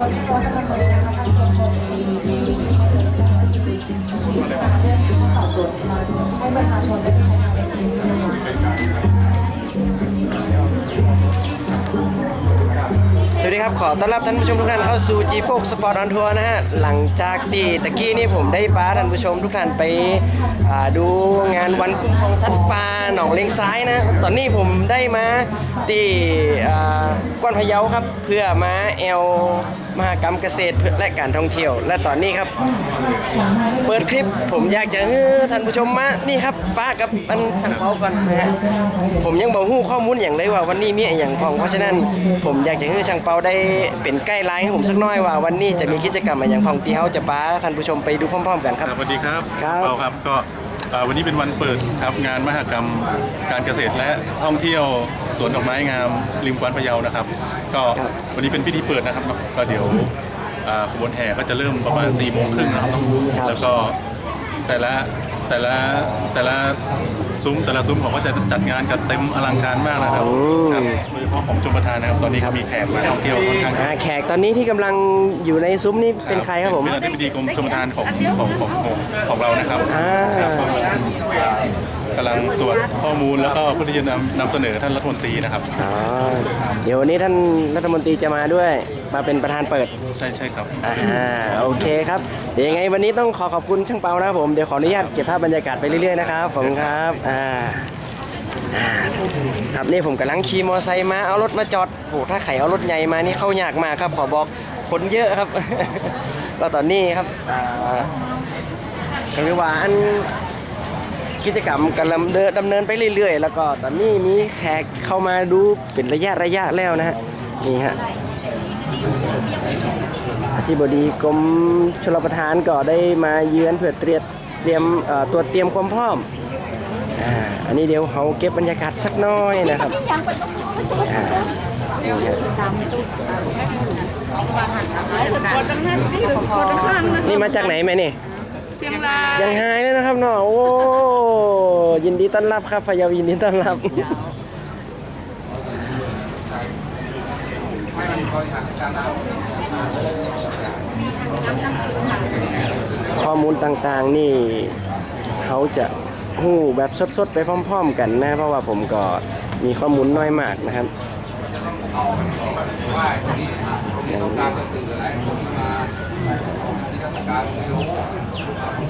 สวัสดีครับ ขอต้อนรับท่านผู้ชมทุกท่านเข้าสู่ G f o x Sport on Tour นะฮะ หลังจากที่ตะกี้นี่ผมได้พาท่านผู้ชมทุกท่านไปดูงานวันคุ้มครองสัตว์ป่าหนองเลงซ้ายนะ ตอนนี้ผมได้มาที่อ่ากวนพะเยาครับ เพื่อมาแอล มหกรรมเกษตรและการท่องเที่ยว และตอนนี้ครับ เปิดคลิปผมอยากจะให้ท่านผู้ชมมานี่ครับป้ากับอันช่างเปาก่อนนะฮะผมยังบอกหู้ข้อมูลอย่างเลยว่าวันนี้มีอะไรอย่างพองเพราะฉะนั้นผมอยากจะให้ช่างเปาได้เป็นใกล้ไลน์ให้ผมสักหน้อยว่าวันนี้จะมีกิจกรรมอะไรอย่างพองที่เขาจะป้าท่านผู้ชมไปดูพร้อม ๆ กันครับครับสวัสดีครับครับ เปาครับก็เอ่อ วันนี้เป็นวันเปิดครับงานมหกรรมการเกษตรและท่องเที่ยวสวนดอกไม้งามริมกวานพะเยานะครับ ก็วันนี้เป็นพิธีเปิดนะครับก็เดี๋ยวขบวนแห่ก็จะเริ่มประมาณ4ี่โมงครึ่งนะครับแล้วก็แต่ละ แต่ละแต่ละซุ้มแต่ละซุ้มเขาก็จะจัดงานกันเต็มอลังการมากนะครับครับโดยเฉพาะของชมประทานนะครับตอนนี้ก็มีแขกมาท่องเที่ยวค่อนข้างเยอะอ่าแขกตอนนี้ที่กำลังอยู่ในซุ้มนี่เป็นใครครับผม เป็นอธิบดีกรมชมประทานของของของของของเรานะครับอ่า ครับกำลังตรวจข้อมูลแล้วก็เพื่อที่จะนำนำเสนอท่านรัฐมนตรีนะครับ อ๋อเดี๋ยววันนี้ท่านรัฐมนตรีจะมาด้วยมาเป็นประธานเปิดใช่ใช่ครับ อ่าโอเคครับเดี๋ยวยังไงวันนี้ต้องขอขอบคุณช่างเปานะครับผมเดี๋ยวขออนุญาตเก็บภาพบรรยากาศไปเรื่อยๆนะครับขอบคุณครับอ่าอ่าครับนี่ผมกำลังขี่มอเตอร์ไซค์มาเอารถมาจอดโหถ้าใครเอารถใหญ่มานี่เข้ายากมากครับ ขอบอกคนเยอะครับแล้วตอนนี้ครับอ่าก็เรียกว่าอัน กิจกรรมกำลังเดินดำเนินไปเรื่อยๆ แล้วก็ตอนนี้มีแขกเข้ามาดูเป็นระยะระยะแล้วนะฮะนี่ฮะอธิบดีกรมชลประทานก็ได้มาเยือนเพื่อเตรียมเตรียมตรวเตรียมความพร้อมอันนี้เดี๋ยวเขาเก็บบรรยากาศสักน้อยนะครับนี่มาจากไหนไหมนี่ เชียงรายยังไฮเลยนะครับเนาะโอ้ยินดีต้อนรับครับพะเยายินดีต้อนรับข้อมูลต่างๆนี่เขาจะหู้แบบสดๆ ไปพร้อม ๆ กันนะ เพราะว่าผมก็มีข้อมูลน้อยมากนะครับนี่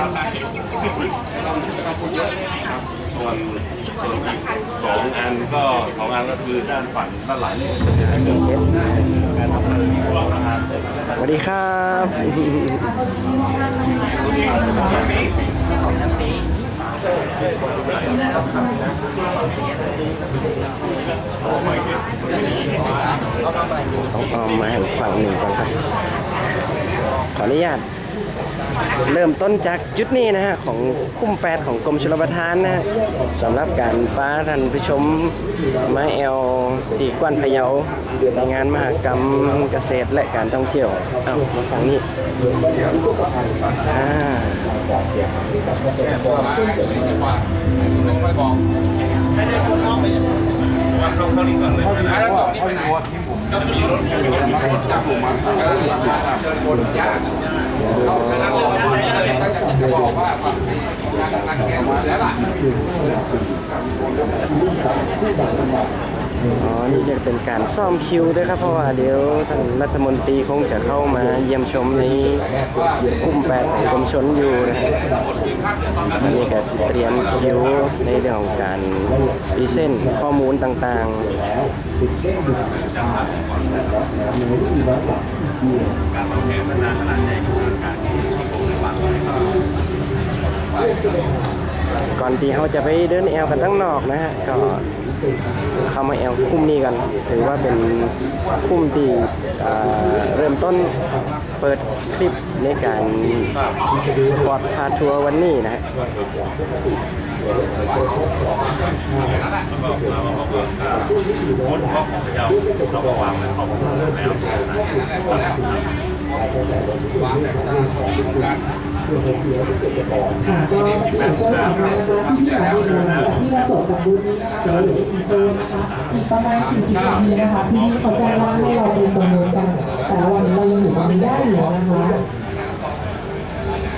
ต้องต้องพูดเยอะส่วนส่วนอีกสองอันก็สองอันก็คือด้านฝั่งด้านหลังนี่การทำงานที่ว่าประธานสวัสดีครับต้องเอามาให้ฝั่งหนึ่งก่อนครับ ขออนุญาต เริ่มต้นจากจุดนี้นะฮะของคุ้มแปดของกรมชลประทานนะฮะสำหรับการป้าท่านผู้ชมม้แอลตีกวนพะเยาในงานมหกรรมเกษตรและการท่องเที่ยวเอามาฟังนี่อ่าแล้วจบนี่ไปไหนก็มีรถอยู่รถจับผมมาเชิญคนยาก อ๋อ นี่จะเป็นการซ่อมคิวด้วยครับ เพราะว่าเดี๋ยวท่านรัฐมนตรีคงจะเข้ามาเยี่ยมชมในกลุ่มแปดของกรมชนอยู่นะนี่ก็เตรียมคิวในเรื่องของการพรีเส้นข้อมูลต่างๆ ก่อนที่เขาจะไปเดินแอลกันตั้งนอกนะฮะก็เข้ามาแอลคุ้มนี้กัน ถือว่าเป็นคุ้มที่เริ่มต้นเปิดคลิปในการสปอร์ตพาทัวร์วันนี้นะฮะ ค่ะก็ที่ผมก็สามารถนที่ที่ขายดีนะคะที่เราจบกับบูธนี้นะคะเดี๋ยวเหลืออีกโซนนะคะอีกประมาณ 40นาทีนะคะที่นี่เขาแจ้งว่าให้เราไปประเมินกันแต่วันนี้เรายังอยู่ตรงนี้ได้อยู่นะคะ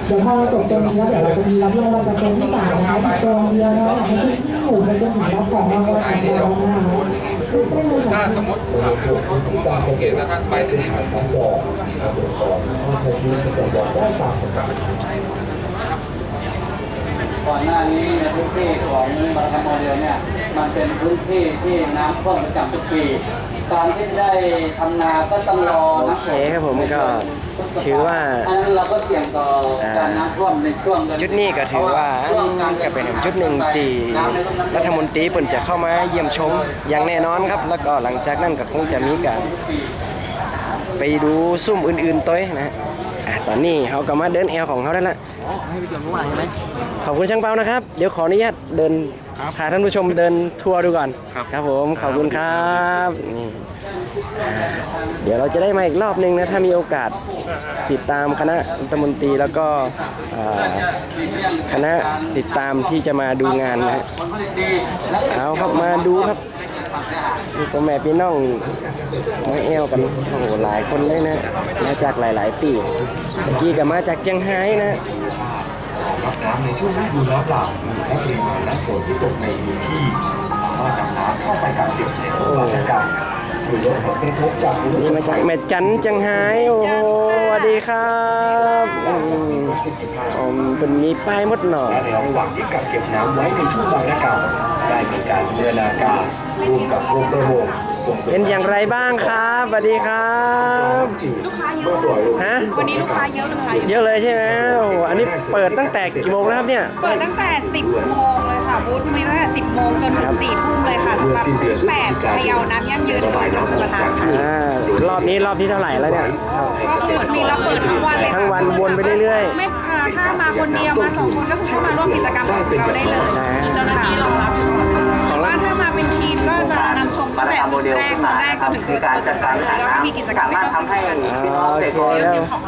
เดี๋ยวพอเราจบตรงนี้แล้วเดี๋ยวเราจะมีรับรางวัลจากโซนที่สามนะคะอีกโซนเดียวนะคะให้ทุกที่อยู่ไปจนถึงรับของรางวัลของเรานะคะขึ้นได้เลยถ้าสมมติสมมติว่าโอเคแล้วถ้าไปที่นี่มันก่อนหน้านี้ในพื้นที่ของบางทำโมเดลเนี่ยมันเป็นพื้นที่ที่น้ำท่วมประจำทุกปีการที่ได้ทำนาก็ต้องรอโอน้ำเคครับผมก็ ถือว่าอันนั้นเราก็เสี่ยงต่อการน้ำท่วมในช่วงเดือนจุดนี้ก็ถือว่าก็เป็นจุดหนึ่งที่รัฐมนตรีเปิ่นจะเข้ามาเยี่ยมชมอย่างแน่นอนครับ แล้วก็หลังจากนั้นก็คงจะมีการไปดูซุ่มอื่นๆตัวนะฮะอะตอนนี้เขาก็มาเดินแอลของเขาได้ละขอบคุณช่างเปานะครับ เดี๋ยวขออนุญาตเดิน พาท่านผู้ชมเดินทัวร์ดูก่อนครับครับผมขอบคุณครับนี่อ่าเดี๋ยวเราจะได้มาอีกรอบนึงนะถ้ามีโอกาสติดตามคณะรัฐมนตรีแล้วก็อ่าคณะติดตามที่จะมาดูงานนะฮะผลผลิตดีและเอาครับมาดูครับนี่พ่อแม่พี่น้องมาแอลกันโอ้โหหลายคนเลยนะมาจากหลาย ๆ ปีเมื่อกี้ก็มาจากเชียงไฮ้นะ ดน้ำในช่วงฤดูน้ำหลากและปริมาณน้ำฝนที่ตกในพื้นที่ สามารถนำน้ำเข้าไปกักเก็บในโรงพยาบา ลช่วยลดผลกระทบจากอุณหนี่ภูมามิจากแม่จันเชียงไฮ้โอ้โหสวัสดีครับอืมประสิทธิภาพอ๋อเป็นมีป้ายมดหน่อยและในระหว่างที่กักเก็บน้ำไว้ในช่วงบางนาเก่าได้มีการบูรณาการร่วมกับกรมประมงส่งเสริมเป็นอย่างไรบ้างครับสวัสดีครับจืดเมื่อปล่อยลงฮะ วันนี้ลูกค้าเยอะเลยค่ะ เยอะเลยใช่ไหมโอ้โหอันนี้เปิดตั้งแต่กี่โมงนะครับเนี่ย เปิดตั้งแต่ 10โมงเลย ค่ะบูธมีตั้งแต่10โมงจนถึง4ทุ่มเลยค่ะสำหรับบูธ8พะเยาน้ำยั่งยืนโดยกรมชลประทานค่ะอ่ารอบนี้รอบที่เท่าไหร่แล้วเนี่ย ก็คือมีเราเปิดทั้งวันเลยค่ะทั้งวันวนไปเรื่อยๆ ไม่อ่าถ้ามาคนเดียวมาสองคนก็คือเข้ามาร่วมกิจกรรมของเราได้เลยนะมีเจ้าหน้าที่รองรับอยู่ตลอดเวลา ตั้งแต่จุดแรกโซนแรกจนถึงจุดสุดท้ายเลยแล้วก็มีกิจกรรมให้ร่วมสนุกกันพี่น้องเกษตรกร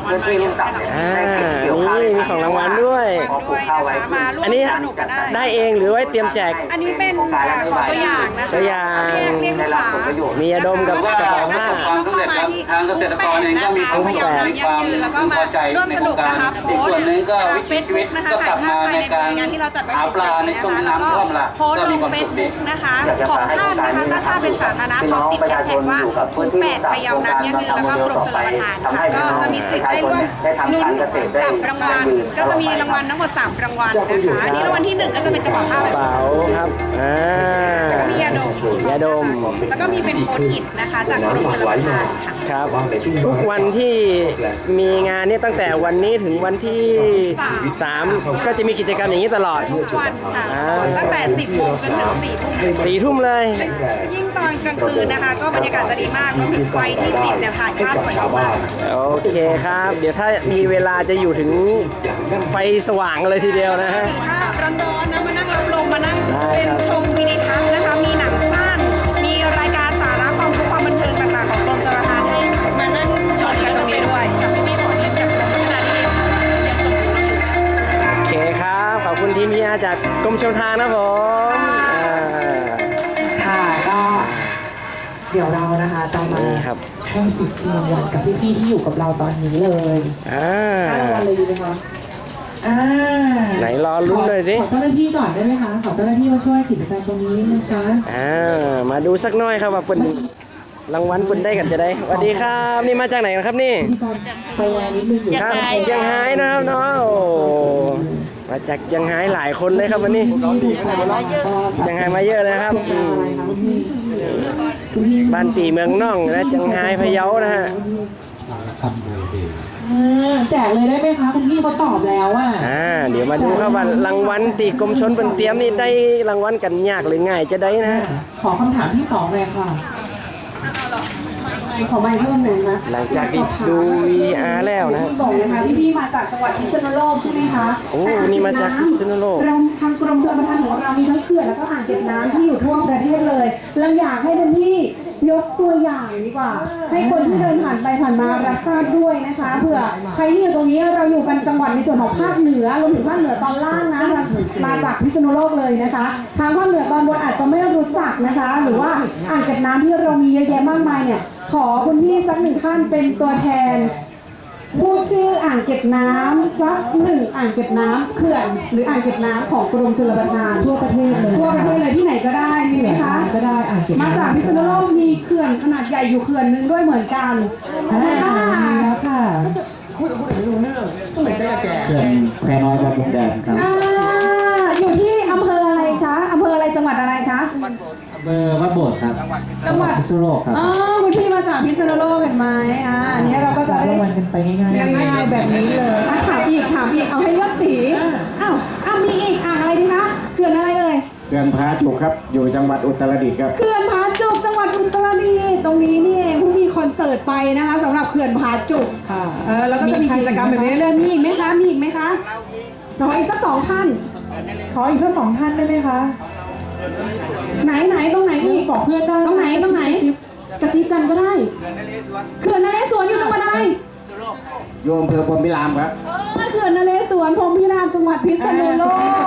พื้นที่รุ่มต่ำอ่าได้กิจเกี่ยวข้าวนี่มีของรางวัลด้วย ด้วยนะคะมาร่วอันมนี้สนุกกันได้ ได้เองหรือไว้เตรียมแจก อันนี้เป็นอ่าของตัวอย่างนะคะตัวอย่าง เรียกเรียกลูกค้ามียาดมกับกระเป๋าผ้าความสำเร็จครับทางเกษตรกรเองก็มีความพยายามมียั่ควางมยืนแล้วก็มาพอใจร่วมในสโครนุงกการนะคะโพอีกสส่วนหนึ่งก็วิเฟถีซชีวิบุ๊ตกนะคะก็กลับมา ในการงานที่เราจัดไว้หาปลาในช่วงน้ำท่วมล่ะโพสต์ก็ลมีงความเฟสุซขดีบุ๊กนะคะของท่านนะคะถ้าท่านเป็นสาธารณะพร้อมติดแฮชแท็กว่าภูแปดพะเยาน้ำยั่งยืนแล้วก็กรมชลประทานค่ะก็จะมีสิทธิ์ได้ร่วมลุ้นจับรางวัลก็จะมีรางวัลทั้งหมดสามรางวัลนะคะอันนี้รางวัลที่หนึ่งก็จะเป็นกระเป๋าผ้าแบบเป๋าครับอ่ามียาดม ยาดม แล้วก็มีเป็นโพสต์อิทนะคะจากกรมชลประทานค่ะ ครับว่างในช่วงทุกวันที่มีงานเนี่ยตั้งแต่วันนี้ถึงวันที่ 3 ก็จะมีกิจกรรมอย่างนี้ตลอด ทุกวันค่ะตั้งแต่ 10โมงจนถึง4ทุ่มสี่ทุ่มเลย ยิ่งตอนกลางคืนนะคะ ก็บรรยากาศจะดีมากแล้วมีไฟที่ติดเนี่ยถ่ายให้ภาพกับสวยชาวมาบ้ากนโอเคครับ เดี๋ยวถ้ามีเวลาจะอยู่ถึงไฟสว่างเลยทีเดียวนะฮะถ้าร้อนๆนะมานั่งรับลมมานั่งได้เป็นครับชมวิดีทั จากกรมชลประทานนะผมอ่าค่ะก็เดี๋ยวเรานะคะจะมานี่ครับให้สิทธิ์ชิงรางวัลกับพี่ๆที่อยู่กับเราตอนนี้เลยอ่าให้รางวัลเลยดีไหมคะอ่าไหนรอลุ้นหน่อยสิขอเจ้าหน้าที่ก่อนได้ไหมคะขอเจ้าหน้าที่มาช่วยกิจกรรมตรงนี้นะคะอ่ามาดูสักหน่อยครับว่าเปินรางวัลเปินได้กันจะได้สวัสดีครับ นี่มาจากไหนกันครับนี่พี่กรไปแลนิดนึงอยู่ครับเชียงไฮ้นะครับเนาะโอ้ มาจากเชียงไฮ้หลายคนเลยครับวันนี้เชียงไฮ้มาเยอะเลยครับอืมอะไรคะคุณพี่คุณพี่บ้านปีเมืองน่องและเชียงไฮ้พะเยานะฮะอ่าแจกเลยได้ไหมคะคุณพี่เขาตอบแล้วอะอ่าเดี๋ยวมาดูครับว่ารางวัลตีกรมชนเป็นเตรียมนี่ได้รางวัลกันยากหรือง่ายจะได้นะขอคำถามที่สองเลยค่ะ ขอใบเพิ่มหนึ่งนะหลังจากที่ดู VR แล้วนะบอกนะคะพี่ๆมาจากจังหวัดพิษณุโลกใช่ไหมคะโอ้นี่มาจากพิษณุโลกเราทางกรมชลประทานของเรามีทั้งเขื่อนแล้วก็อ่างเก็บน้ำที่อยู่ทั่วประเทศเลยเราอยากให้คุณพี่ยกตัวอย่างดีกว่า ให้คนที่เดินผ่านไปผ่านมารับทราบด้วยนะคะเผื่อใครที่อยู่ตรงนี้เราอยู่กันจังหวัดในส่วนของภาคเหนือรวมถึงภาคเหนือตอนล่างนะมามาจากพิษณุโลกเลยนะคะ ทางภาคเหนือตอนบนอาจจะไม่รู้จักนะคะ หรือว่าอ่างเก็บน้ำที่เรามีเยอะแยะมากมายเนี่ย ขอคุณพี่สักหนึ่งท่านเป็นตัวแทนพูดชื่ออ่างเก็บน้ำสักหนึ่งอ่างเก็บน้ำเขื่อนหรืออ่างเก็บน้ำของกรมชลประทานทั่วประเทศเลยทั่วประเทศเลยที่ไหนก็ได้มีไหมคะก็ได้อ่างเก็บน้ำมาจากพิษณุโลกมีเขื่อนขนาดใหญ่อยู่เขื่อนหนึ่งด้วยเหมือนกันอ่าอ่ามีแล้วค่ะเขื่อนแควน้อยบางมุกแดงครับ อะไรคะเบอร์วัดโบสถ์ครับจังหวัดพิษณุโลกครับ อ๋อคุณพี่มาจากพิษณุโลกเห็นไหมอ่าอันนี้เราก็จะรับได้ รางวัลกันไปง่ายๆ ง่ายๆแบบนี้เลยอะถามอีกถามอีก เอาให้เลือกสีอ้าวอ้าวมีอีกอ่างอะไรดีคะเขื่อนอะไรเอ่ยเขื่อนพระจุกครับ อยู่จังหวัดอุตรดิตถ์ครับ เขื่อนผาจุกจังหวัดอุตรดิตถ์ตรงนี้นี่เองเพิ่งมีคอนเสิร์ตไปนะคะสำหรับเขื่อนผาจุกค่ะเออแล้วก็จะมีกิจกรรมแบบนี้เรื่อยๆมีอีกไหมคะมีอีกไหมคะเราอีกสักสองท่านขออีกสักสองท่านได้ไหมคะ ไหนไหนตรงไหนอีกบอกเพื่อนได้ตรงไหนตรงไหน กระซิบกันก็ได้เขื่อนนเรศวรอยู่จังหวัดอะไรโยมอำเภอพรหมพิรามครับเออเขื่อนนเรศวรพรหมพิรามจังหวัดพิษณุโล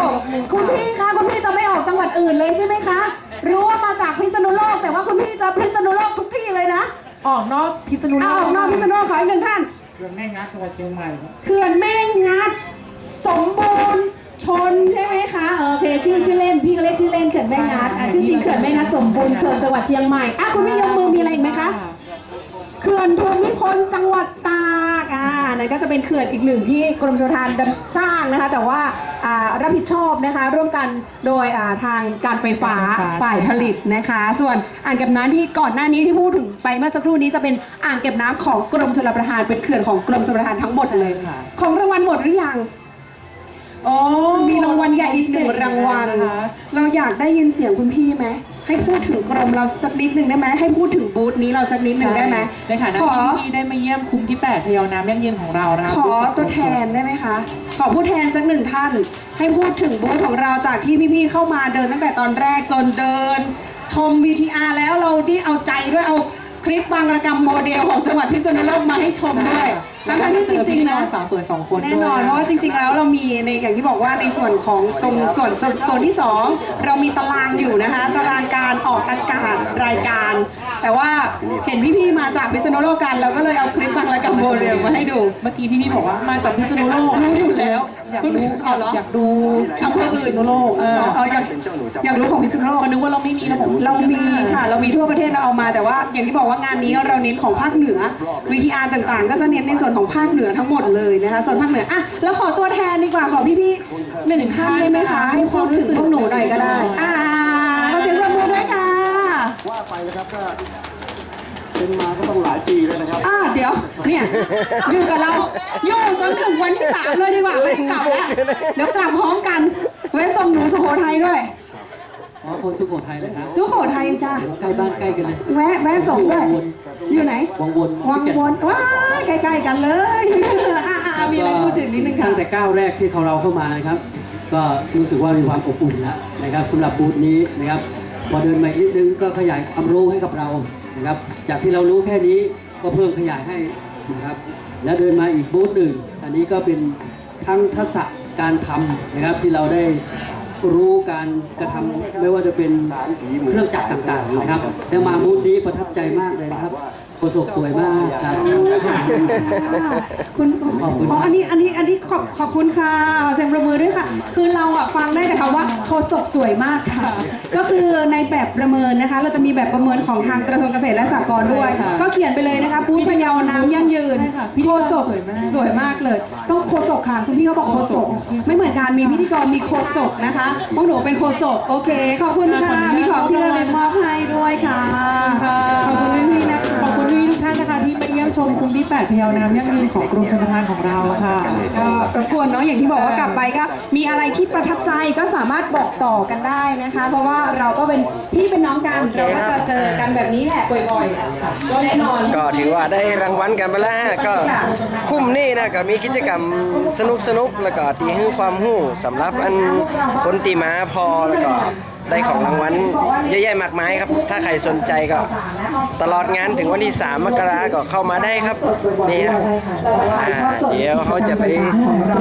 ก คุณพี่คะคุณพี่จะไม่ออกจังหวัดอื่นเลยใช่ไหมคะ รู้ว่ามาจากพิษณุโลก แต่ว่าคุณพี่จะพิษณุโลกทุกที่เลยนะ ออกนอกพิษณุโลเอากออกนอกพิษณุโลกขออีกหนึ่งท่านเขื่อนแม่งัดจังหวัดเชียงใหม่ครับเขื่อนแม่งัดสมบูรณ์ ชนใช่ไหมคะเออโอเคชื่อชื่อเล่นพี่ก็เรียกชื่อเล่นเขื่อนแม่งัดอะชื่อจริงเขื่อนแม่งัดสมบูรณ์ชนจังหวัดเชียงใหม่อะคุณพี่ยกมือมีอะไรอีกไหมคะเขื่อนภูมิพลจังหวัดตากอ่านั่นก็จะเป็นเขื่อนอีกหนึ่งที่กรมชลประทานดำสร้างนะคะ แต่ว่าอ่ารับผิดชอบนะคะ ร่วมกันโดยอ่าทางการไฟฟ้าฝ่ายผลิตนะคะ ส่วนอ่างเก็บน้ำที่ก่อนหน้านี้ที่พูดถึงไปเมื่อสักครู่นี้จะเป็นอ่างเก็บน้ำของกรมชลประทานเป็นเขื่อนของกรมชลประทานทั้งหมดเลย ของรางวัลหมดหรือยัง อ๋อมีรางวัลใหญ่อีกหนึ่งรางวัล นะคะ เราอยากได้ยินเสียงคุณพี่ไหม ให้พูดถึงกรมเราสักนิดหนึ่งได้ไหม ให้พูดถึงบูธนี้เราสักนิดหนึ่งได้ไหมในฐานะขอ ที่พี่ได้มาเยี่ยมคุ้มที่ 8 พยาวน้ำยั่งยืนของเรานะคะขอตัวแทนได้ไหมคะ ขอผู้แทนสักหนึ่งท่าน ให้พูดถึงบูธของเราจากที่พี่ๆเข้ามาเดินตั้งแต่ตอนแรกจนเดิน ชม VTR แล้วเราที่เอาใจด้วยเอาคลิปบางระกรรมโมเดลของจังหวัดพิษณุโลกมาให้ชมด้วยแล้ว ทั้งที่จริงๆนะสาวสวยสองคนแน่นอนเพราะว่าจริง ๆ แล้วเรามีในอย่างที่บอกว่าในส่วนของตรงส่วนส่วนส่วนที่สองเรามีตารางอยู่นะคะ ตารางการออกอากาศรายการ แต่ว่าเห็นพี่ๆมาจากพิษณุโลกกันเราก็เลยเอาคลิปบางระกรรมโมเดลมาให้ดูเมื่อกี้พี่พี่บอกว่ามาจากพิษณุโลกรู้อยู่แล้วอยากดูอ๋อเหรออยากดูอำเภออื่นพิษณุโลกเออเอาอยากอยากรู้ของพิษณุโลกคนนึกว่าเราไม่มีนะผมเรามีค่ะ เรามีทั่วประเทศเราเอามาแต่ว่า อย่างที่บอกว่างานนี้เราเน้นของภาคเหนือ VTR ต่างๆ ก็จะเน้นในส่วนของภาคเหนือทั้งหมดเลยนะคะส่วนภาคเหนืออะแล้วขอตัวแทนดีกว่าขอพี่ๆหนึ่งท่านได้ไหมคะให้พูดถึงพวกหนูหน่อยก็ได้ อ่าขอเสียงปรบมือด้วยค่ะว่าไปนะครับก็เป็นมาก็ต้องหลายปีแล้วนะครับ อ่าเดี๋ยว เนี่ยอยู่กับเราอยู่จนถึงวันที่สามเลยดีกว่าไม่กลับแล้ว เดี๋ยวกลับพร้อมกันไว้ส่งหนูสุโขทัยด้วย อ๋อคนสุโขทัยเลยครับสุโขทัยจ้าใกล้บ้านใกล้กันเลย แวะแวะส่งด้วยอยู่ไหน วังวนวังวนว้ายใกล้ๆกันเลยอะๆๆมีอะไรพูดถึงนิดนึงค่ะตั้งแต่ก้าวแรกที่เขาเราเข้ามานะครับ ก็รู้สึกว่ามีความอบอุ่นแล้วนะครับสำหรับบูธนี้นะครับ พอเดินมาอีกนิดนึงก็ขยายความรู้ให้กับเรานะครับ จากที่เรารู้แค่นี้ก็เพิ่มขยายให้นะครับ แล้วเดินมาอีกบูธหนึ่ง อันนี้ก็เป็นทั้งทักษะการทำนะครับที่เราได้ รู้การกระทำไม่ว่าจะเป็นเครื่องจักรต่างๆนะครับ แต่มาบูธนี้ประทับใจมากเลยนะครับ โฆษกสวยมากครับคุณขอบคุณอ๋ออันนี้อันนี้อันนี้ขอบขอบคุณค่ะขอเสียงประมือด้วยค่ะ คือเราอะฟังได้แต่คำว่าโคศกสวยมากค่ะ ก็คือในแบบประเมินนะคะ เราจะมีแบบประเมินของทางกระทรวงเกษตรและสหกรณ์ด้วย ก็เขียนไปเลยนะคะปูนพะเยาน้ำยั่งยืนใช่ค่ะพิธีโคกรศกสวยมากสวยมากเลย ต้องโคศกค่ะคุณพี่เขาบอกโคศกไม่เหมือนกันมีพิธีกรมีโคศกนะคะพวกหนูเป็นโคศกโอเคขอบคุณค่ะมีของ มาเยี่ยมชมคุ้มที่แปดพยาวน้ำยั่งยืนของกรมชลประทานของเราค่ะ ก็รบกวนเนาะอย่างที่บอกว่ากลับไปก็มีอะไรที่ประทับใจก็สามารถบอกต่อกันได้นะคะ เพราะว่าเราก็เป็นพี่เป็นน้องกันเราก็จะเจอกันแบบนี้แหละบ่อยๆก็แน่นอน ก็ถือว่าได้รางวัลกันไปแล้วฮะก็คุ้มนี่นะก็มีกิจกรรมสนุกสนุกๆแล้วก็ตีให้ความหู้สำหรับอันคนตีม้าพอแล้วก็ ได้ของรางวัลเยอะแยะมากมายครับ ถ้าใครสนใจก็ ตลอดงานถึงวันที่ 3 มกราก็เข้ามาได้ครับนี่นะอ่าเดี๋ยวเขาจะไป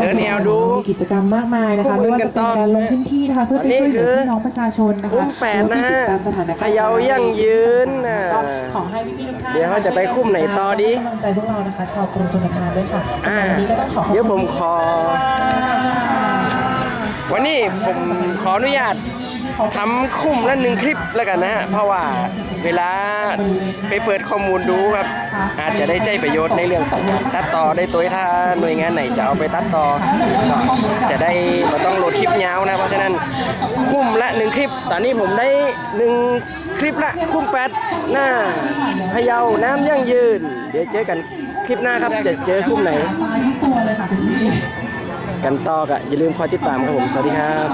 เดินแนวดูมีกิจกรรมมากมายนะคะคู่มืไม่อว่ากัจะนเป็ต่นอการลงพื้นที่นะคะเพื่อไปช่วยเหลือพี่น้องประชาชนนะคะคุ้มแปดนะฮะแล้วก็ติดตามสถานการณ์พะเยายั่งยืนน่ะก็ขอให้พี่ๆทุกท่านเดี๋ยวเขาจะไปคุ้มไหนต่อดีให้กำลังใจพวกเรานะคะชาวกรมชลประทานด้วยค่ะสำหรับวันนี้ก็ต้องขอขอบคุณเดี๋ยวผมขอวันนี้ผมขออนุญาต ทำคุ้มละหนึ่งคลิปแล้วกันนะฮะ เพราะว่าเวลาไปเปิดข้อมูลดูครับ อาจจะได้ใจประโยชน์ในเรื่องของการตัดต่อได้ตัวถ้าหน่วยงานไหนจะเอาไปตัดต่อก็จะได้ไม่ต้องโหลดคลิปยาวนะ เพราะฉะนั้นคุ้มละหนึ่งคลิป ตอนนี้ผมได้หนึ่งคลิปละคุ้มแปดหน้าพะเยาน้ำยั่งยืน เดี๋ยวเจอกันคลิปหน้าครับจะเจอคุ้มไหน กันต่อก็อย่าลืมคอยติดตามครับผม สวัสดีครับ